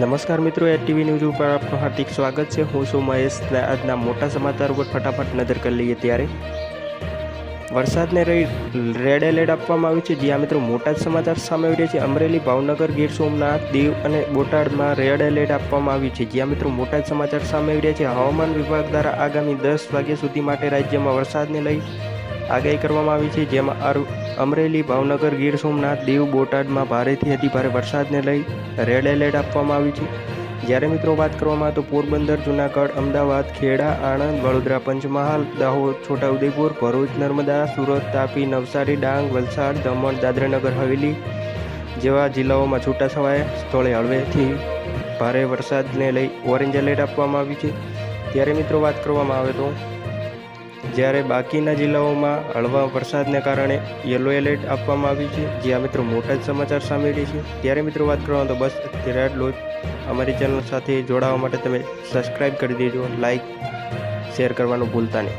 નમસ્કાર મિત્રો H TV news ઉપર આપનું હાર્દિક સ્વાગત છે. હું છું મહેશ આજના મોટા સમાચાર ઉપર ફટાફટ નજર કરી લઈએ ત્યારે. વરસાદને રહી રેડ એલર્ટ આપવામાં આવ્યું છે. જ્યાં મિત્રો મોટા જ સમાચાર સામે આવી રહ્યા છે. અમરેલી, ભાવનગર, ગીર સોમનાથ, દીવ અને બોટાદમાં રેડ એલર્ટ આપવામાં આવ્યું છે. જ્યાં મિત્રો મોટા જ સમાચાર સામે આવી રહ્યા છે. હવામાન વિભાગ દ્વારા આગામી દસ વાગ્યા સુધી માટે રાજ્યમાં વરસાદને લઈ આગાહી કરવામાં આવી છે, જેમાં અમરેલી, ભાવનગર, ગીર સોમનાથ, દીવ, બોટાદમાં ભારેથી અતિભારે વરસાદને લઈ રેડ એલર્ટ આપવામાં આવ્યું છે. જ્યારે મિત્રો વાત કરવામાં આવે તો પોરબંદર, જુનાગઢ, અમદાવાદ, ખેડા, આણંદ, વડોદરા, પંચમહાલ, દાહોદ, છોટાઉદેપુર, ભરૂચ, નર્મદા, સુરત, તાપી, નવસારી, ડાંગ, વલસાડ, દમણ, દાદરાનગર, હવેલી જેવા જિલ્લાઓમાં છૂટાછવાયા સ્થળે હળવેથી ભારે વરસાદને લઈ ઓરેન્જ એલર્ટ આપવામાં આવ્યું છે. ત્યારે મિત્રો વાત કરવામાં આવે તો જ્યારે બાકીના જિલ્લાઓમાં હળવા વરસાદને કારણે યલો એલર્ટ આપવામાં આવ્યું છે જ્યાં મિત્રો મોટા જ સમાચાર સામે છે. ત્યારે મિત્રો વાત કરવામાં તો બસ અત્યારે આટલું અમારી ચેનલ સાથે જોડાવા માટે તમે સબસ્ક્રાઈબ કરી દેજો લાઇક શેર કરવાનું ભૂલતા નહીં.